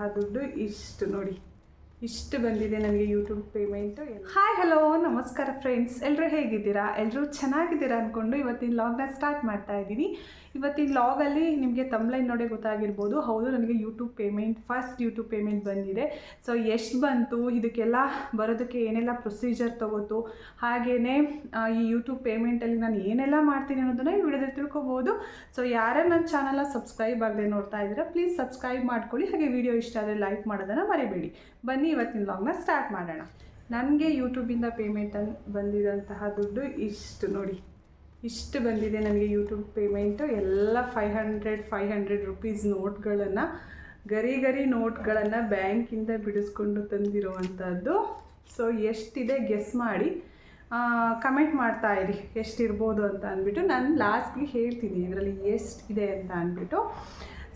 ಬಂದಿದಂತಹ ದುಡ್ಡು ಇಷ್ಟು ನೋಡಿ. ಇಷ್ಟು ಬಂದಿದೆ ನನಗೆ ಯೂಟ್ಯೂಬ್ ಪೇಮೆಂಟು ಹಾಯ್ ಹಲೋ ನಮಸ್ಕಾರ ಫ್ರೆಂಡ್ಸ್ ಎಲ್ಲರೂ ಹೇಗಿದ್ದೀರಾ? ಎಲ್ಲರೂ ಚೆನ್ನಾಗಿದ್ದೀರಾ ಅಂದ್ಕೊಂಡು ಇವತ್ತಿನ ಲಾಗ್ನ ಸ್ಟಾರ್ಟ್ ಮಾಡ್ತಾ ಇದ್ದೀನಿ. ಇವತ್ತಿನ ಲಾಗಲ್ಲಿ ನಿಮಗೆ ತಮ್ಲೈನ್ ನೋಡಿ ಗೊತ್ತಾಗಿರ್ಬೋದು. ಹೌದು, ನನಗೆ YouTube payment first YouTube payment ಬಂದಿದೆ. ಸೊ ಎಷ್ಟು ಬಂತು, ಇದಕ್ಕೆಲ್ಲ ಬರೋದಕ್ಕೆ ಏನೆಲ್ಲ ಪ್ರೊಸೀಜರ್ ತಗೋತು ಹಾಗೆಯೇ ಈ ಯೂಟ್ಯೂಬ್ ಪೇಮೆಂಟಲ್ಲಿ ನಾನು ಏನೆಲ್ಲ ಮಾಡ್ತೀನಿ ಅನ್ನೋದನ್ನ ಈ ವಿಡಿಯೋದಲ್ಲಿ ತಿಳ್ಕೊಬೋದು. ಸೊ ಯಾರೇ ನನ್ನ ಚಾನಲ್ನ ಸಬ್ಸ್ಕ್ರೈಬ್ ಆಗದೆ ನೋಡ್ತಾ ಇದ್ದೀರಾ ಪ್ಲೀಸ್ ಸಬ್ಸ್ಕ್ರೈಬ್ ಮಾಡ್ಕೊಳ್ಳಿ. ಹಾಗೆ ವಿಡಿಯೋ ಇಷ್ಟ ಆದರೆ ಲೈಕ್ ಮಾಡೋದನ್ನು ಮರಿಬೇಡಿ. ಬನ್ನಿ ಇವತ್ತಿನ ಲಾಗ್ನ ಸ್ಟಾರ್ಟ್ ಮಾಡೋಣ. ನನಗೆ ಯೂಟ್ಯೂಬಿಂದ ಪೇಮೆಂಟ್ ಅನ್ ಬಂದಿದಂತಹ ದುಡ್ಡು ಇಷ್ಟು ನೋಡಿ. ಇಷ್ಟು ಬಂದಿದೆ ನನಗೆ ಯೂಟ್ಯೂಬ್ ಪೇಮೆಂಟು ಎಲ್ಲ five hundred five hundred rupees ನೋಟ್ಗಳನ್ನು ಗರಿ ಗರಿ ನೋಟ್ಗಳನ್ನು ಬ್ಯಾಂಕಿಂದ ಬಿಡಿಸ್ಕೊಂಡು ತಂದಿರುವಂಥದ್ದು ಸೊ ಎಷ್ಟಿದೆ ಗೆಸ್ ಮಾಡಿ ಕಮೆಂಟ್ ಮಾಡ್ತಾ ಇರಿ. ಎಷ್ಟಿರ್ಬೋದು ಅಂತ ಅಂದ್ಬಿಟ್ಟು ನಾನು ಲಾಸ್ಟ್ಗೆ ಹೇಳ್ತೀನಿ. ಇದರಲ್ಲಿ ಎಷ್ಟಿದೆ ಅಂತ ಅಂದ್ಬಿಟ್ಟು.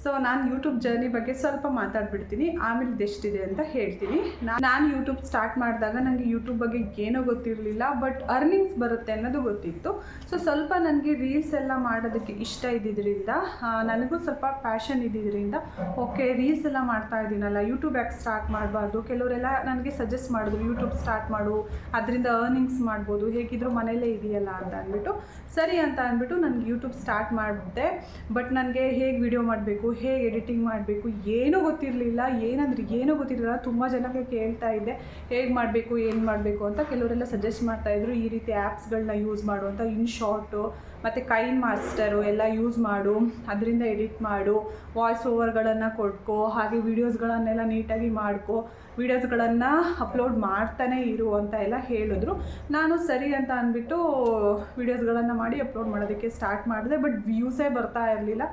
ಸೊ ನಾನು ಯೂಟ್ಯೂಬ್ ಜರ್ನಿ ಬಗ್ಗೆ ಸ್ವಲ್ಪ ಮಾತಾಡ್ಬಿಡ್ತೀನಿ. ಆಮೇಲೆ ಇದೆಷ್ಟಿದೆ ಅಂತ ಹೇಳ್ತೀನಿ. ನಾನು ಯೂಟ್ಯೂಬ್ ಸ್ಟಾರ್ಟ್ ಮಾಡಿದಾಗ ನನಗೆ ಯೂಟ್ಯೂಬ್ ಬಗ್ಗೆ ಏನೂ ಗೊತ್ತಿರಲಿಲ್ಲ ಬಟ್ ಅರ್ನಿಂಗ್ಸ್ ಬರುತ್ತೆ ಅನ್ನೋದು ಗೊತ್ತಿತ್ತು. ಸೊ ಸ್ವಲ್ಪ ನನಗೆ ರೀಲ್ಸ್ ಎಲ್ಲ ಮಾಡೋದಕ್ಕೆ ಇಷ್ಟ ಇದ್ದಿದ್ದರಿಂದ ನನಗೂ ಸ್ವಲ್ಪ ಪ್ಯಾಷನ್ ಇದ್ದಿದ್ದರಿಂದ ಓಕೆ ರೀಲ್ಸ್ ಎಲ್ಲ ಮಾಡ್ತಾ ಇದ್ದೀನಲ್ಲ ಯೂಟ್ಯೂಬ್ ಯಾಕೆ ಸ್ಟಾರ್ಟ್ ಮಾಡಬಾರ್ದು? ಕೆಲವರೆಲ್ಲ ನನಗೆ ಸಜೆಸ್ಟ್ ಮಾಡಿದ್ರು ಯೂಟ್ಯೂಬ್ ಸ್ಟಾರ್ಟ್ ಮಾಡು, ಅದರಿಂದ ಅರ್ನಿಂಗ್ಸ್ ಮಾಡ್ಬೋದು, ಹೇಗಿದ್ರು ಮನೇಲೇ ಇದೆಯಲ್ಲ ಅಂತ ಅಂದ್ಬಿಟ್ಟು. ಸರಿ ಅಂತ ಅಂದ್ಬಿಟ್ಟು ನನಗೆ ಯೂಟ್ಯೂಬ್ ಸ್ಟಾರ್ಟ್ ಮಾಡಿಬಿಟ್ಟೆ ಬಟ್ ನನಗೆ ಹೇಗೆ ವಿಡಿಯೋ ಮಾಡಬೇಕು ಹೇಗೆ ಎಡಿಟಿಂಗ್ ಮಾಡಬೇಕು, ಏನೂ ಗೊತ್ತಿರಲಿಲ್ಲ, ಏನಂದ್ರೆ ಏನೂ ಗೊತ್ತಿರಲಿಲ್ಲ, ತುಂಬ ಜನಕ್ಕೆ ಕೇಳ್ತಾ ಇದ್ದೆ, ಹೇಗೆ ಮಾಡಬೇಕು, ಏನು ಮಾಡಬೇಕು ಅಂತ ಕೆಲವರೆಲ್ಲ ಸಜೆಸ್ಟ್ ಮಾಡ್ತಾಯಿದ್ರು ಈ ರೀತಿ ಆ್ಯಪ್ಸ್ಗಳನ್ನ ಯೂಸ್ ಮಾಡು ಅಂತ ಇನ್ ಶಾರ್ಟು ಮತ್ತು ಕೈನ್ ಮಾಸ್ಟರು ಎಲ್ಲ ಯೂಸ್ ಮಾಡು, ಅದರಿಂದ ಎಡಿಟ್ ಮಾಡು ವಾಯ್ಸ್ ಓವರ್ಗಳನ್ನು ಕೊಟ್ಕೋ, ಹಾಗೆ ವೀಡಿಯೋಸ್ಗಳನ್ನೆಲ್ಲ ನೀಟಾಗಿ ಮಾಡ್ಕೋ ವೀಡಿಯೋಸ್ಗಳನ್ನು ಅಪ್ಲೋಡ್ ಮಾಡ್ತಾನೆ ಇರು ಅಂತ ಎಲ್ಲ ಹೇಳಿದ್ರು. ನಾನು ಸರಿ ಅಂತ ಅಂದ್ಬಿಟ್ಟು ವೀಡಿಯೋಸ್ಗಳನ್ನು ಮಾಡಿ ಅಪ್ಲೋಡ್ ಮಾಡೋದಕ್ಕೆ ಸ್ಟಾರ್ಟ್ ಮಾಡಿದೆ ಬಟ್ ವ್ಯೂಸೇ ಬರ್ತಾ ಇರಲಿಲ್ಲ.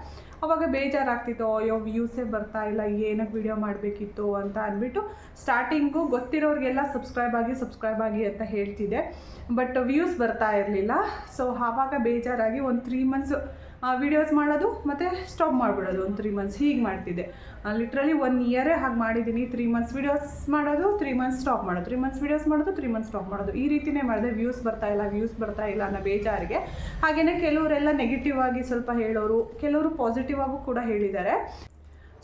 ಅವಾಗ ಬೇಜಾರಾಗ್ತಿತ್ತು, ಅಯ್ಯೋ ವ್ಯೂಸೇ ಬರ್ತಾ ಇಲ್ಲ, ಏನಕ್ಕೆ ವಿಡಿಯೋ ಮಾಡಬೇಕಿತ್ತು ಅಂತ ಅಂದ್ಬಿಟ್ಟು ಸ್ಟಾರ್ಟಿಂಗು ಗೊತ್ತಿರೋರಿಗೆಲ್ಲ ಸಬ್ಸ್ಕ್ರೈಬ್ ಆಗಿ ಸಬ್ಸ್ಕ್ರೈಬ್ ಆಗಿ ಅಂತ ಹೇಳ್ತಿದ್ದೆ. ಬಟ್ ವ್ಯೂಸ್ ಬರ್ತಾ ಇರಲಿಲ್ಲ ಸೊ ಆವಾಗ ಬೇಜಾರಾಗಿ ಒಂದು ತ್ರೀ ಮಂತ್ಸ್ ವೀಡಿಯೋಸ್ ಮಾಡೋದು ಮತ್ತು ಸ್ಟಾಪ್ ಮಾಡಿಬಿಡೋದು ಒಂದು ತ್ರೀ ಮಂತ್ಸ್ ಹೀಗೆ ಮಾಡ್ತಿದ್ದೆ. ಲಿಟ್ರಲಿ ಒನ್ ಇಯರೇ ಹಾಗೆ ಮಾಡಿದ್ದೀನಿ ತ್ರೀ ಮಂತ್ಸ್ ವೀಡಿಯೋಸ್ ಮಾಡೋದು ತ್ರೀ ಮಂತ್ಸ್ ಸ್ಟಾಪ್ ಮಾಡೋದು. ತ್ರೀ ಮಂತ್ಸ್ ವೀಡಿಯೋಸ್ ಮಾಡೋದು ತ್ರೀ ಮಂತ್ಸ್ ಸ್ಟಾಪ್ ಮಾಡೋದು. ಈ ರೀತಿಯೇ ಮಾಡಿದೆ. ವ್ಯೂಸ್ ಬರ್ತಾ ಇಲ್ಲ ವ್ಯೂಸ್ ಬರ್ತಾ ಇಲ್ಲ ಅನ್ನೋ ಬೇಜಾರಿಗೆ. ಹಾಗೆಯೇ ಕೆಲವರೆಲ್ಲ ನೆಗೆಟಿವ್ ಆಗಿ ಸ್ವಲ್ಪ ಹೇಳೋರು, ಕೆಲವರು ಪಾಸಿಟಿವ್ ಆಗೂ ಕೂಡ ಹೇಳಿದ್ದಾರೆ.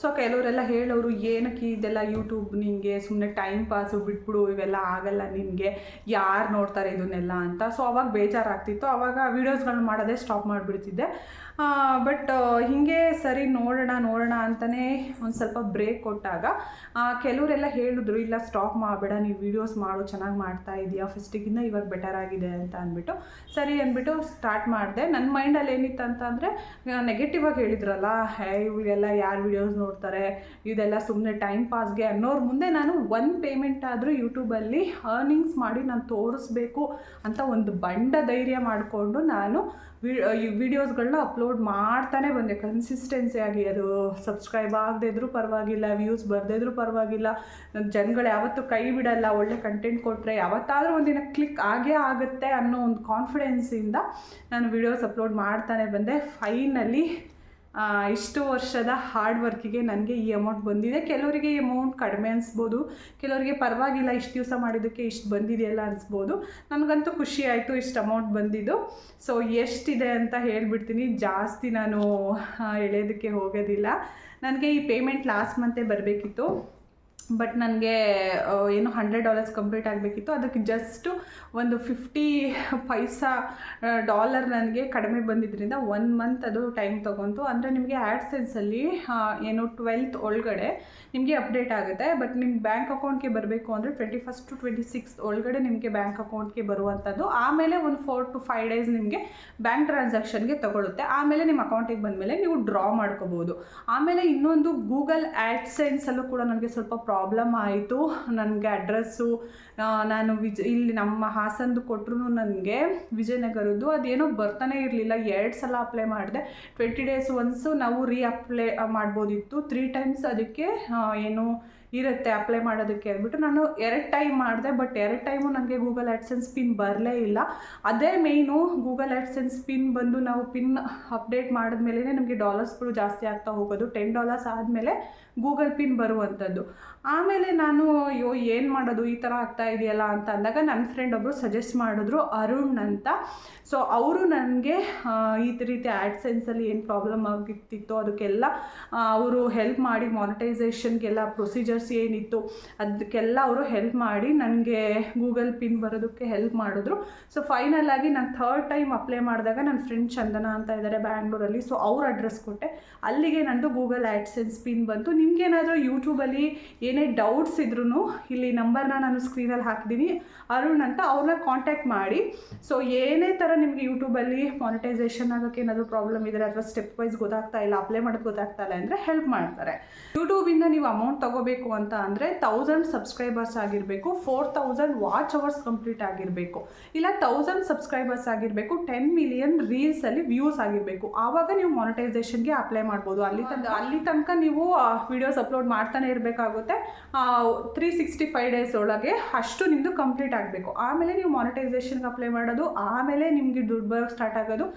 ಸೊ ಕೆಲವರೆಲ್ಲ ಹೇಳೋರು, ಏನಕ್ಕೆ ಇದೆಲ್ಲ ಯೂಟ್ಯೂಬ್ ನಿನಗೆ ಸುಮ್ಮನೆ ಟೈಮ್ ಪಾಸು ಬಿಟ್ಬಿಡು, ಇವೆಲ್ಲ ಆಗಲ್ಲ ನಿನಗೆ. ಯಾರು ನೋಡ್ತಾರೆ ಇದನ್ನೆಲ್ಲ? ಅಂತ. ಸೊ ಅವಾಗ ಬೇಜಾರಾಗ್ತಿತ್ತು. ಅವಾಗ ವೀಡಿಯೋಸ್ಗಳನ್ನ ಮಾಡೋದೇ ಸ್ಟಾಪ್ ಮಾಡಿಬಿಡ್ತಿದ್ದೆ. ಬಟ್ ಹೀಗೆ ಸರಿ ನೋಡೋಣ ನೋಡೋಣ ಅಂತಲೇ ಒಂದು ಸ್ವಲ್ಪ ಬ್ರೇಕ್ ಕೊಟ್ಟಾಗ ಕೆಲವರೆಲ್ಲ ಹೇಳಿದ್ರು, ಇಲ್ಲ ಸ್ಟಾಪ್ ಮಾಡಬೇಡ, ನೀವು ವೀಡಿಯೋಸ್ ಮಾಡು, ಚೆನ್ನಾಗಿ ಮಾಡ್ತಾ ಇದೆಯಾ ಫಸ್ಟಿಗಿಂತ ಇವಾಗ ಬೆಟರ್ ಆಗಿದೆ ಅಂತ ಅಂದ್ಬಿಟ್ಟು, ಸರಿ ಅಂದ್ಬಿಟ್ಟು ಸ್ಟಾರ್ಟ್ ಮಾಡಿದೆ. ನನ್ನ ಮೈಂಡಲ್ಲಿ ಏನಿತ್ತು ಅಂತಂದರೆ ನೆಗೆಟಿವ್ ಆಗಿ ಹೇಳಿದ್ರಲ್ಲ, ಹೇ ಇವಳಿಗೆಲ್ಲ ಯಾರು ವೀಡಿಯೋಸ್ ನೋಡ್ತಾರೆ, ಇದೆಲ್ಲ ಸುಮ್ಮನೆ ಟೈಮ್ ಪಾಸ್ಗೆ ಅನ್ನೋರ ಮುಂದೆ ನಾನು ಒಂದು ಪೇಮೆಂಟ್ ಆದರೂ ಯೂಟ್ಯೂಬಲ್ಲಿ ಅರ್ನಿಂಗ್ಸ್ ಮಾಡಿ ನಾನು ತೋರಿಸ್ಬೇಕು ಅಂತ ಒಂದು ಬಂಡ ಧೈರ್ಯ ಮಾಡಿಕೊಂಡು ನಾನು ವಿಡಿಯೋಸ್ಗಳನ್ನ ಅಪ್ಲೋಡ್ ಮಾಡ್ತಾನೆ ಬಂದೆ. ಕನ್ಸಿಸ್ಟೆನ್ಸಿ ಆಗಿ ಅದು ಸಬ್ಸ್ಕ್ರೈಬ್ ಆಗದೇ ಇದ್ರೂ ಪರವಾಗಿಲ್ಲ ವ್ಯೂಸ್ ಬರ್ದೇ ಇದ್ರೂ ಪರವಾಗಿಲ್ಲ. ಜನಗಳು ಯಾವತ್ತೂ ಕೈ ಬಿಡಲ್ಲ, ಒಳ್ಳೆ ಕಂಟೆಂಟ್ ಕೊಟ್ಟರೆ ಯಾವತ್ತಾದರೂ ಒಂದಿನ ಕ್ಲಿಕ್ ಆಗೇ ಆಗುತ್ತೆ ಅನ್ನೋ ಒಂದು ಕಾನ್ಫಿಡೆನ್ಸಿಂದ ನಾನು ವಿಡಿಯೋಸ್ ಅಪ್ಲೋಡ್ ಮಾಡ್ತಾನೆ ಬಂದೆ. ಫೈನಲಿ ಇಷ್ಟು ವರ್ಷದ ಹಾರ್ಡ್ ವರ್ಕಿಗೆ ನನಗೆ ಈ ಅಮೌಂಟ್ ಬಂದಿದೆ. ಕೆಲವರಿಗೆ ಈ ಅಮೌಂಟ್ ಕಡಿಮೆ ಅನಿಸ್ಬೋದು. ಕೆಲವರಿಗೆ ಪರವಾಗಿಲ್ಲ, ಇಷ್ಟು ದಿವಸ ಮಾಡಿದ್ದಕ್ಕೆ ಇಷ್ಟು ಬಂದಿದೆಯಲ್ಲ ಅನಿಸ್ಬೋದು. ನನಗಂತೂ ಖುಷಿ ಆಯಿತು ಇಷ್ಟು ಅಮೌಂಟ್ ಬಂದಿದ್ದು. ಸೊ ಎಷ್ಟಿದೆ ಅಂತ ಹೇಳಿಬಿಡ್ತೀನಿ. ಜಾಸ್ತಿ ನಾನು ಎಳೆಯೋದಕ್ಕೆ ಹೋಗೋದಿಲ್ಲ. ನನಗೆ ಈ ಪೇಮೆಂಟ್ ಲಾಸ್ಟ್ ಮಂತೇ ಬರಬೇಕಿತ್ತು. ಬಟ್ ನನಗೆ ಏನು ಹಂಡ್ರೆಡ್ ಡಾಲರ್ಸ್ ಕಂಪ್ಲೀಟ್ ಆಗಬೇಕಿತ್ತು. ಅದಕ್ಕೆ ಜಸ್ಟು ಒಂದು ಫಿಫ್ಟಿ ಪೈಸಾ ಡಾಲರ್ ನನಗೆ ಕಡಿಮೆ ಬಂದಿದ್ದರಿಂದ ಒನ್ ಮಂತ್ ಅದು ಟೈಮ್ ತೊಗೊಂತು ಅಂದರೆ ನಿಮಗೆ ಆ್ಯಡ್ ಸೆನ್ಸಲ್ಲಿ ಏನು ಟ್ವೆಲ್ತ್ ಒಳಗಡೆ ನಿಮಗೆ ಅಪ್ಡೇಟ್ ಆಗುತ್ತೆ. ಬಟ್ ನಿಮ್ಮ ಬ್ಯಾಂಕ್ ಅಕೌಂಟ್ಗೆ ಬರಬೇಕು ಅಂದರೆ twenty first to twenty six ಒಳಗಡೆ ನಿಮಗೆ ಬ್ಯಾಂಕ್ ಅಕೌಂಟ್ಗೆ ಬರುವಂಥದ್ದು. ಆಮೇಲೆ ಒಂದು ಫೋರ್ ಟು ಫೈವ್ ಡೇಸ್ ನಿಮಗೆ ಬ್ಯಾಂಕ್ ಟ್ರಾನ್ಸಾಕ್ಷನ್ಗೆ ತಗೊಳ್ಳುತ್ತೆ ಆಮೇಲೆ ನಿಮ್ಮ ಅಕೌಂಟಿಗೆ ಬಂದಮೇಲೆ ನೀವು ಡ್ರಾ ಮಾಡ್ಕೋಬೋದು. ಆಮೇಲೆ ಇನ್ನೊಂದು ಗೂಗಲ್ ಆ್ಯಡ್ ಸೈನ್ಸಲ್ಲೂ ಕೂಡ ನನಗೆ ಸ್ವಲ್ಪ ಪ್ರಾಬ್ಲಮ್ ಆಯಿತು. ನನಗೆ ಅಡ್ರೆಸ್ಸು ನಾನು ವಿಜ್, ಇಲ್ಲಿ ನಮ್ಮ ಹಾಸನದು ಕೊಟ್ಟರು ನನಗೆ ವಿಜಯನಗರದ್ದು ಅದೇನೋ ಬರ್ತಾನೆ ಇರಲಿಲ್ಲ. ಎರಡು ಸಲ ಅಪ್ಲೈ ಮಾಡಿದೆ. ಟ್ವೆಂಟಿ ಡೇಸ್ ಒನ್ಸು ನಾವು ರೀ ಅಪ್ಲೈ ಮಾಡ್ಬೋದಿತ್ತು. ತ್ರೀ ಟೈಮ್ಸ್ ಅದಕ್ಕೆ ಏನು ಇರುತ್ತೆ ಅಪ್ಲೈ ಮಾಡೋದಕ್ಕೆ ಅಂದ್ಬಿಟ್ಟು ನಾನು ಎರಡು ಟೈಮ್ ಮಾಡಿದೆ ಬಟ್ ಎರಡು ಟೈಮು ನನಗೆ ಗೂಗಲ್ ಆ್ಯಡ್ಸೆನ್ಸ್ ಪಿನ್ ಬರಲೇ ಇಲ್ಲ. ಅದೇ ಮೇಯ್ನು ಗೂಗಲ್ ಆ್ಯಡ್ಸೆನ್ಸ್ ಪಿನ್ ಬಂದು ನಾವು ಪಿನ್ ಅಪ್ಡೇಟ್ ಮಾಡಿದ್ಮೇಲೆ ನಮಗೆ ಡಾಲರ್ಸ್ಗಳು ಜಾಸ್ತಿ ಆಗ್ತಾ ಹೋಗೋದು. ಟೆನ್ ಡಾಲರ್ಸ್ ಆದಮೇಲೆ ಗೂಗಲ್ ಪಿನ್ ಬರುವಂಥದ್ದು. ಆಮೇಲೆ ನಾನು, ಅಯ್ಯೋ, ಏನು ಮಾಡೋದು? ಈ ಥರ ಆಗ್ತಾ ಇದೆಯಲ್ಲ ಅಂತ ಅಂದಾಗ ನನ್ನ ಫ್ರೆಂಡ್ ಒಬ್ಬರು ಸಜೆಸ್ಟ್ ಮಾಡಿದ್ರು ಅರುಣ್ ಅಂತ. ಸೊ ಅವರು ನನಗೆ ಈ ರೀತಿ ಆ್ಯಡ್ಸೆನ್ಸಲ್ಲಿ ಏನು ಪ್ರಾಬ್ಲಮ್ ಆಗಿರ್ತಿತ್ತು ಅದಕ್ಕೆಲ್ಲ ಅವರು ಹೆಲ್ಪ್ ಮಾಡಿ ಮಾನಿಟೈಸೇಷನ್ಗೆಲ್ಲ ಪ್ರೊಸೀಜರ್ಸ್ ಏನಿತ್ತು ಅದಕ್ಕೆಲ್ಲ ಅವರು ಹೆಲ್ಪ್ ಮಾಡಿ ನನಗೆ ಗೂಗಲ್ ಪಿನ್ ಬರೋದಕ್ಕೆ ಹೆಲ್ಪ್ ಮಾಡಿದ್ರು. ಸೊ ಫೈನಲ್ ಆಗಿ ನಾನು ಥರ್ಡ್ ಟೈಮ್ ಅಪ್ಲೈ ಮಾಡಿದಾಗ ನನ್ನ ಫ್ರೆಂಡ್ ಚಂದನ ಅಂತ ಇದ್ದಾರೆ ಬ್ಯಾಂಗ್ಳೂರಲ್ಲಿ. ಸೊ ಅವ್ರ ಅಡ್ರೆಸ್ ಕೊಟ್ಟೆ. ಅಲ್ಲಿಗೆ ನಂದು ಗೂಗಲ್ ಆ್ಯಡ್ಸೆನ್ಸ್ ಪಿನ್ ಬಂತು. ನಿಮಗೇನಾದರೂ ಯೂಟ್ಯೂಬಲ್ಲಿ ಏನೇ ಡೌಟ್ಸ್ ಇದ್ರೂ ಇಲ್ಲಿ ನಂಬರ್ನ ನಾನು ಸ್ಕ್ರೀನಲ್ಲಿ ಹಾಕಿದ್ದೀನಿ ಅರುಣ್ ಅಂತ ಅವ್ರನ್ನ ಕಾಂಟ್ಯಾಕ್ಟ್ ಮಾಡಿ. ಸೊ ಏನೇ ಥರ ನಿಮಗೆ ಯೂಟ್ಯೂಬಲ್ಲಿ ಮಾನಿಟೈಸೇಷನ್ ಆಗೋಕ್ಕೆ ಏನಾದರೂ ಪ್ರಾಬ್ಲಮ್ ಇದ್ದರೆ ಅಥವಾ ಸ್ಟೆಪ್ ವೈಸ್ ಗೊತ್ತಾಗ್ತಾ ಇಲ್ಲ ಅಪ್ಲೈ ಮಾಡೋದು ಗೊತ್ತಾಗ್ತಾ ಇಲ್ಲ ಅಂದರೆ ಹೆಲ್ಪ್ ಮಾಡ್ತಾರೆ. ಯೂಟ್ಯೂಬಿಂದ ನೀವು ಅಮೌಂಟ್ ತೊಗೋಬೇಕು ಅಂತ ಅಂದರೆ ತೌಸಂಡ್ ಸಬ್ಸ್ಕ್ರೈಬರ್ಸ್ ಆಗಿರಬೇಕು four thousand watch hours complete ಆಗಿರಬೇಕು. ಇಲ್ಲ ತೌಸಂಡ್ ಸಬ್ಸ್ಕ್ರೈಬರ್ಸ್ ಆಗಿರಬೇಕು ಟೆನ್ ಮಿಲಿಯನ್ ರೀಲ್ಸಲ್ಲಿ ವ್ಯೂಸ್ ಆಗಿರಬೇಕು. ಆವಾಗ ನೀವು ಮಾನಿಟೈಸೇಷನ್ಗೆ ಅಪ್ಲೈ ಮಾಡ್ಬೋದು. ಅಲ್ಲಿ ತನಕ ಅಲ್ಲಿ ತನಕ ನೀವು ವಿಡಿಯೋಸ್ ಅಪ್ಲೋಡ್ ಮಾಡ್ತಾನೆ ಇರಬೇಕಾಗುತ್ತೆ. ತ್ರೀ ಸಿಕ್ಸ್ಟಿ ಫೈವ್ ಡೇಸ್ ಒಳಗೆ ಅಷ್ಟು ನಿಮ್ಮದು ಕಂಪ್ಲೀಟ್ ಆಗಬೇಕು. ಆಮೇಲೆ ನೀವು ಮಾನಿಟೈಸೇಷನ್ಗೆ ಅಪ್ಲೈ ಮಾಡೋದು ಆಮೇಲೆ ನಿಮಗೆ ದುಡ್ಡು ಬರೋಕ್ಕೆ ಸ್ಟಾರ್ಟ್ ಆಗೋದು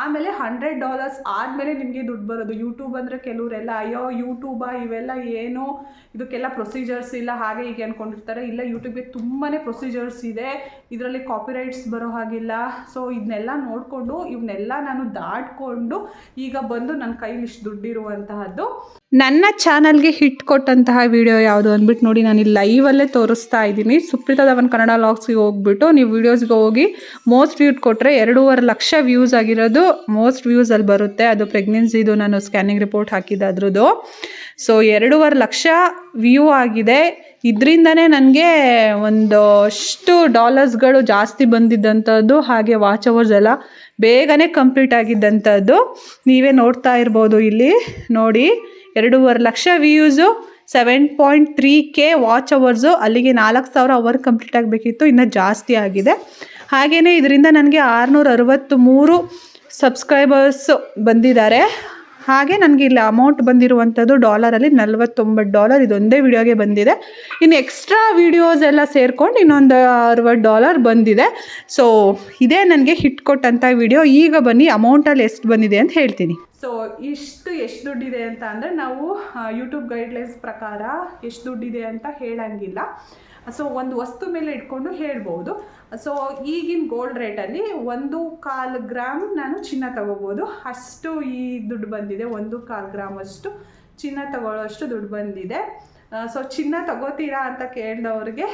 ಆಮೇಲೆ ಹಂಡ್ರೆಡ್ ಡಾಲರ್ಸ್ ಆದಮೇಲೆ ನಿಮಗೆ ದುಡ್ಡು ಬರೋದು. ಯೂಟ್ಯೂಬ್ ಅಂದರೆ ಕೆಲವರೆಲ್ಲ ಅಯ್ಯೋ ಯೂಟ್ಯೂಬಾ ಇವೆಲ್ಲ ಏನು? ಇದಕ್ಕೆಲ್ಲ ಪ್ರೊಸೀಜರ್ಸ್ ಇಲ್ಲ, ಹಾಗೆ ಹೀಗೆ ಅಂದ್ಕೊಂಡಿರ್ತಾರೆ ಇಲ್ಲ ಯೂಟ್ಯೂಬ್ಗೆ ತುಂಬಾ ಪ್ರೊಸೀಜರ್ಸ್ ಇದೆ. ಇದರಲ್ಲಿ ಕಾಪಿರೈಟ್ಸ್ ಬರೋ ಹಾಗಿಲ್ಲ. ಸೊ ಇದನ್ನೆಲ್ಲ ನೋಡಿಕೊಂಡು ಇವನ್ನೆಲ್ಲ ನಾನು ದಾಟ್ಕೊಂಡು ಈಗ ಬಂದು ನನ್ನ ಕೈಲಿ ಇಷ್ಟು ದುಡ್ಡಿರುವಂತಹದ್ದು. ನನ್ನ ಚಾನಲ್ಗೆ ಹಿಟ್ ಕೊಟ್ಟಂತಹ ವಿಡಿಯೋ ಯಾವುದು ಅಂದ್ಬಿಟ್ಟು ನೋಡಿ, ನಾನು ಇಲ್ಲಿ ಲೈವಲ್ಲೇ ತೋರಿಸ್ತಾ ಇದ್ದೀನಿ. ಸುಪ್ರೀತಾ ಧವನ್ ಕನ್ನಡ ಲಾಗ್ಸ್ಗೆ ಹೋಗ್ಬಿಟ್ಟು ನೀವು ವಿಡಿಯೋಸ್ಗೆ ಹೋಗಿ ಮೋಸ್ಟ್ ವ್ಯೂಟ್ ಕೊಟ್ಟರೆ ಎರಡೂವರೆ ಲಕ್ಷ ವ್ಯೂಸ್ ಆಗಿರೋದು ಮೋಸ್ಟ್ ವ್ಯೂಸ್ ಅಲ್ಲಿ ಬರುತ್ತೆ. ಅದು ಪ್ರೆಗ್ನೆನ್ಸಿದು ನಾನು ಸ್ಕ್ಯಾನಿಂಗ್ ರಿಪೋರ್ಟ್ ಹಾಕಿದ್ದು ಅದ್ರದ್ದು. ಸೊ ಎರಡೂವರೆ ಲಕ್ಷ ವ್ಯೂ ಆಗಿದೆ. ಇದರಿಂದನೇ ನನಗೆ ಒಂದಷ್ಟು ಡಾಲರ್ಸ್ಗಳು ಜಾಸ್ತಿ ಬಂದಿದ್ದಂಥದ್ದು ಹಾಗೆ ವಾಚ್ ಅವರ್ಸ್ ಎಲ್ಲ ಬೇಗನೆ ಕಂಪ್ಲೀಟ್ ಆಗಿದ್ದಂಥದ್ದು ನೀವೇ ನೋಡ್ತಾ ಇರ್ಬೋದು ಇಲ್ಲಿ. ನೋಡಿ, ಎರಡೂವರೆ lakh views seven point three K watch hours ಅಲ್ಲಿಗೆ ನಾಲ್ಕು ಸಾವಿರ ಅವರ್ ಕಂಪ್ಲೀಟ್ ಆಗಬೇಕಿತ್ತು, ಇನ್ನು ಜಾಸ್ತಿ ಆಗಿದೆ. ಹಾಗೆಯೇ ಇದರಿಂದ ನನಗೆ ಆರುನೂರ ಅರವತ್ತ್ಮೂರು ಸಬ್ಸ್ಕ್ರೈಬರ್ಸು ಬಂದಿದ್ದಾರೆ. ಹಾಗೆ ನನಗೆ ಇಲ್ಲಿ ಅಮೌಂಟ್ ಬಂದಿರುವಂಥದ್ದು ಡಾಲರಲ್ಲಿ ನಲ್ವತ್ತೊಂಬತ್ತು ಡಾಲರ್ ಇದೊಂದೇ ವಿಡಿಯೋಗೆ ಬಂದಿದೆ. ಇನ್ನು ಎಕ್ಸ್ಟ್ರಾ ವೀಡಿಯೋಸ್ ಎಲ್ಲ ಸೇರ್ಕೊಂಡು ಇನ್ನೊಂದು ಅರವತ್ತು ಡಾಲರ್ ಬಂದಿದೆ. ಸೊ ಇದೇ ನನಗೆ ಹಿಟ್ ಕೊಟ್ಟಂಥ ವಿಡಿಯೋ ಈಗ ಬನ್ನಿ ಅಮೌಂಟಲ್ಲಿ ಎಷ್ಟು ಬಂದಿದೆ ಅಂತ ಹೇಳ್ತೀನಿ. ಸೊ ಇಷ್ಟು ಎಷ್ಟು ದುಡ್ಡಿದೆ ಅಂತ ಅಂದರೆ ನಾವು ಯೂಟ್ಯೂಬ್ ಗೈಡ್ಲೈನ್ಸ್ ಪ್ರಕಾರ ಎಷ್ಟು ದುಡ್ಡಿದೆ ಅಂತ ಹೇಳಂಗಿಲ್ಲ. ಸೊ ಒಂದು ವಸ್ತು ಮೇಲೆ ಇಟ್ಕೊಂಡು ಹೇಳ್ಬೋದು. ಸೊ ಈಗಿನ ಗೋಲ್ಡ್ ರೇಟಲ್ಲಿ ಒಂದು ಕಾಲು ಗ್ರಾಮ್ ನಾನು ಚಿನ್ನ ತಗೋಬೋದು. ಅಷ್ಟು ಈ ದುಡ್ಡು ಬಂದಿದೆ. ಒಂದು ಕಾಲು ಗ್ರಾಮ್ ಅಷ್ಟು ಚಿನ್ನ ತಗೊಳ್ಳೋಷ್ಟು ದುಡ್ಡು ಬಂದಿದೆ. ಸೊ ಚಿನ್ನ ತಗೋತೀರಾ ಅಂತ ಕೇಳಿದವ್ರಿಗೆ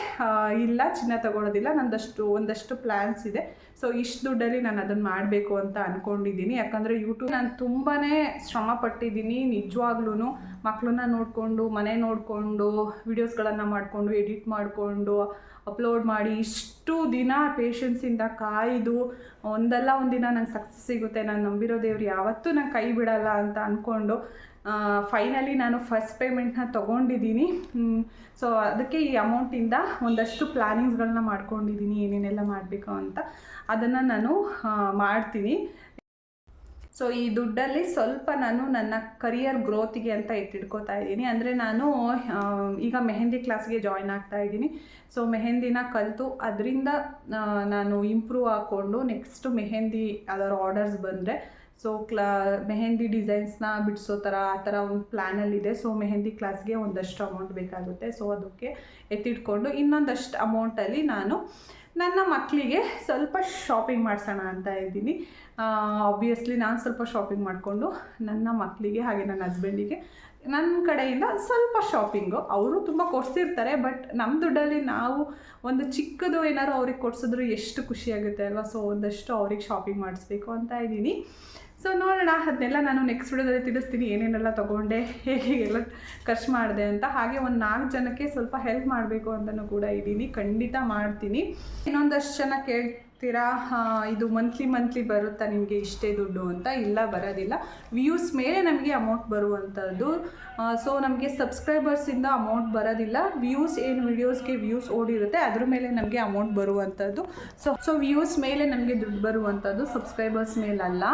ಇಲ್ಲ, ಚಿನ್ನ ತಗೊಳ್ಳೋದಿಲ್ಲ ನಂದಷ್ಟು, ಒಂದಷ್ಟು ಪ್ಲ್ಯಾನ್ಸ್ ಇದೆ. ಸೊ ಇಷ್ಟು ದುಡ್ಡಲ್ಲಿ ನಾನು ಅದನ್ನು ಮಾಡಬೇಕು ಅಂತ ಅಂದ್ಕೊಂಡಿದ್ದೀನಿ ಯಾಕಂದರೆ ಯೂಟ್ಯೂಬ್ ನಾನು ತುಂಬಾ ಶ್ರಮ ಪಟ್ಟಿದ್ದೀನಿ ನಿಜವಾಗ್ಲೂ ಮಕ್ಕಳನ್ನ ನೋಡಿಕೊಂಡು, ಮನೆ ನೋಡಿಕೊಂಡು ವೀಡಿಯೋಸ್ಗಳನ್ನು ಮಾಡಿಕೊಂಡು ಎಡಿಟ್ ಮಾಡಿಕೊಂಡು ಅಪ್ಲೋಡ್ ಮಾಡಿ, ಇಷ್ಟು ದಿನ ಪೇಷನ್ಸಿಂದ ಕಾಯ್ದು, ಒಂದಲ್ಲ ಒಂದಿನ ನಂಗೆ ಸಕ್ಸಸ್ ಸಿಗುತ್ತೆ, ನಾನು ನಂಬಿರೋ ದೇವ್ರು ಯಾವತ್ತೂ ನಂಗೆ ಕೈ ಬಿಡಲ್ಲ ಅಂತ ಅಂದ್ಕೊಂಡು ಫೈನಲಿ ನಾನು ಫಸ್ಟ್ ಪೇಮೆಂಟ್ನ ತೊಗೊಂಡಿದ್ದೀನಿ. ಸೊ ಅದಕ್ಕೆ ಈ ಅಮೌಂಟಿಂದ ಒಂದಷ್ಟು ಪ್ಲ್ಯಾನಿಂಗ್ಸ್ಗಳನ್ನ ಮಾಡ್ಕೊಂಡಿದ್ದೀನಿ, ಏನೇನೆಲ್ಲ ಮಾಡಬೇಕು ಅಂತ. ಅದನ್ನು ನಾನು ಮಾಡ್ತೀನಿ. ಸೊ ಈ ದುಡ್ಡಲ್ಲಿ ಸ್ವಲ್ಪ ನಾನು ನನ್ನ ಕರಿಯರ್ ಗ್ರೋತಿಗೆ ಅಂತ ಎತ್ತಿಡ್ಕೋತಾ ಇದ್ದೀನಿ. ಅಂದರೆ ನಾನು ಈಗ ಮೆಹಂದಿ ಕ್ಲಾಸ್ಗೆ ಜಾಯ್ನ್ ಆಗ್ತಾ ಇದ್ದೀನಿ. ಸೊ ಮೆಹಂದಿನ ಕಲಿತು ಅದರಿಂದ ನಾನು ಇಂಪ್ರೂವ್ ಹಾಕ್ಕೊಂಡು ನೆಕ್ಸ್ಟು ಮೆಹಂದಿ ಅದರ ಆರ್ಡರ್ಸ್ ಬಂದರೆ ಸೊ ಕ್ಲಾ ಮೆಹೆಂದಿ ಡಿಸೈನ್ಸ್ನ ಬಿಡಿಸೋ ಥರ, ಆ ಥರ ಒಂದು ಪ್ಲ್ಯಾನಲ್ಲಿದೆ ಸೊ ಮೆಹೆಂದಿ ಕ್ಲಾಸ್ಗೆ ಒಂದಷ್ಟು ಅಮೌಂಟ್ ಬೇಕಾಗುತ್ತೆ. ಸೊ ಅದಕ್ಕೆ ಎತ್ತಿಟ್ಕೊಂಡು ಇನ್ನೊಂದಷ್ಟು ಅಮೌಂಟಲ್ಲಿ ನಾನು ನನ್ನ ಮಕ್ಕಳಿಗೆ ಸ್ವಲ್ಪ ಶಾಪಿಂಗ್ ಮಾಡಿಸೋಣ ಅಂತ ಇದ್ದೀನಿ. ಆಬ್ವಿಯಸ್ಲಿ ನಾನು ಸ್ವಲ್ಪ ಶಾಪಿಂಗ್ ಮಾಡಿಕೊಂಡು ನನ್ನ ಮಕ್ಕಳಿಗೆ ಹಾಗೆ ನನ್ನ ಹಸ್ಬೆಂಡಿಗೆ ನನ್ನ ಕಡೆಯಿಂದ ಸ್ವಲ್ಪ ಶಾಪಿಂಗು ಅವರು ತುಂಬ ಕೊಡ್ಸಿರ್ತಾರೆ ಬಟ್ ನಮ್ಮ ದುಡ್ಡಲ್ಲಿ ನಾವು ಒಂದು ಚಿಕ್ಕದು ಏನಾದ್ರು ಅವ್ರಿಗೆ ಕೊಡ್ಸಿದ್ರು ಎಷ್ಟು ಖುಷಿಯಾಗುತ್ತೆ ಅಲ್ವಾ? ಸೊ ಒಂದಷ್ಟು ಅವ್ರಿಗೆ ಶಾಪಿಂಗ್ ಮಾಡಿಸ್ಬೇಕು ಅಂತ ಇದ್ದೀನಿ. ಸೊ ನೋಡೋಣ. ಅದನ್ನೆಲ್ಲ ನಾನು ನೆಕ್ಸ್ಟ್ ವಿಡಿಯೋದಲ್ಲಿ ತಿಳಿಸ್ತೀನಿ. ಏನೇನೆಲ್ಲ ತೊಗೊಂಡೆ, ಹೇಗೆ ಹೇಗೆಲ್ಲ ಖರ್ಚು ಮಾಡಿದೆ ಅಂತ. ಹಾಗೆ ಒಂದು ನಾಲ್ಕು ಜನಕ್ಕೆ ಸ್ವಲ್ಪ ಹೆಲ್ಪ್ ಮಾಡಬೇಕು ಅಂತಲೂ ಕೂಡ ಇದ್ದೀನಿ. ಖಂಡಿತ ಮಾಡ್ತೀನಿ. ಇನ್ನೊಂದಷ್ಟು ಜನ ಕೇಳ್ತೀರಾ ಇದು ಮಂತ್ಲಿ ಮಂತ್ಲಿ ಬರುತ್ತಾ ನಿಮಗೆ ಇಷ್ಟೇ ದುಡ್ಡು ಅಂತ? ಇಲ್ಲ, ಬರೋದಿಲ್ಲ. ವ್ಯೂಸ್ ಮೇಲೆ ನಮಗೆ ಅಮೌಂಟ್ ಬರುವಂಥದ್ದು ಸೊ ನಮಗೆ ಸಬ್ಸ್ಕ್ರೈಬರ್ಸಿಂದ ಅಮೌಂಟ್ ಬರೋದಿಲ್ಲ. ವ್ಯೂಸ್ ಏನು ವಿಡಿಯೋಸ್ಗೆ ವ್ಯೂಸ್ ಓಡಿರುತ್ತೆ, ಅದ್ರ ಮೇಲೆ ನಮಗೆ ಅಮೌಂಟ್ ಬರುವಂಥದ್ದು ಸೊ ಸೊ ವ್ಯೂಸ್ ಮೇಲೆ ನಮಗೆ ದುಡ್ಡು ಬರುವಂಥದ್ದು ಸಬ್ಸ್ಕ್ರೈಬರ್ಸ್ ಮೇಲಲ್ಲ.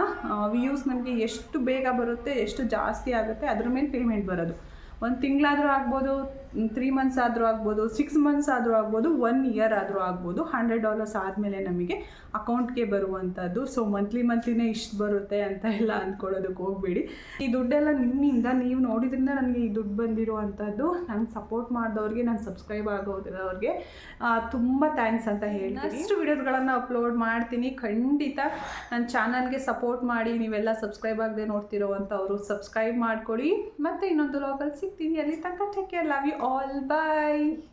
ವ್ಯೂಸ್ ನಮಗೆ ಎಷ್ಟು ಬೇಗ ಬರುತ್ತೆ, ಎಷ್ಟು ಜಾಸ್ತಿ ಆಗುತ್ತೆ, ಅದ್ರ ಮೇಲೆ ಪೇಮೆಂಟ್ ಬರೋದು. ಒಂದು ತಿಂಗಳಾದರೂ ಆಗ್ಬೋದು ತ್ರೀ ಮಂತ್ಸ್ ಆದರೂ ಆಗ್ಬೋದು ಸಿಕ್ಸ್ ಮಂತ್ಸ್ ಆದರೂ ಆಗ್ಬೋದು ಒನ್ ಇಯರ್ ಆದರೂ ಆಗ್ಬೋದು ಹಂಡ್ರೆಡ್ ಡಾಲರ್ಸ್ ಆದಮೇಲೆ ನಮಗೆ ಅಕೌಂಟ್ಗೆ ಬರುವಂಥದ್ದು. ಸೊ ಮಂತ್ಲಿ ಮಂತ್ಲಿನೇ ಇಷ್ಟು ಬರುತ್ತೆ ಅಂತ ಎಲ್ಲ ಅಂದ್ಕೊಳ್ಳೋದಕ್ಕೆ ಹೋಗಬೇಡಿ. ಈ ದುಡ್ಡೆಲ್ಲ ನಿಮ್ಮಿಂದ ನೀವು ನೋಡಿದ್ರಿಂದ ನನಗೆ ಈ ದುಡ್ಡು ಬಂದಿರುವಂಥದ್ದು ನಂಗೆ ಸಪೋರ್ಟ್ ಮಾಡಿದವ್ರಿಗೆ ನಾನು ಸಬ್ಸ್ಕ್ರೈಬ್ ಆಗೋದ್ರವ್ರಿಗೆ ತುಂಬ ಥ್ಯಾಂಕ್ಸ್ ಅಂತ ಹೇಳಿ ನೆಕ್ಸ್ಟ್ ವೀಡಿಯೋಸ್ಗಳನ್ನು ಅಪ್ಲೋಡ್ ಮಾಡ್ತೀನಿ. ಖಂಡಿತ ನನ್ನ ಚಾನಲ್ಗೆ ಸಪೋರ್ಟ್ ಮಾಡಿ ನೀವೆಲ್ಲ ಸಬ್ಸ್ಕ್ರೈಬ್ ಆಗದೆ ನೋಡ್ತಿರೋವಂಥವ್ರು ಸಬ್ಸ್ಕ್ರೈಬ್ ಮಾಡ್ಕೊಳ್ಳಿ ಮತ್ತು ಇನ್ನೊಂದು ಲೋಕಲ್ ಸಿಗ್ತೀನಿ. ಅಲ್ಲಿ ತನಕ take care love you all. Bye.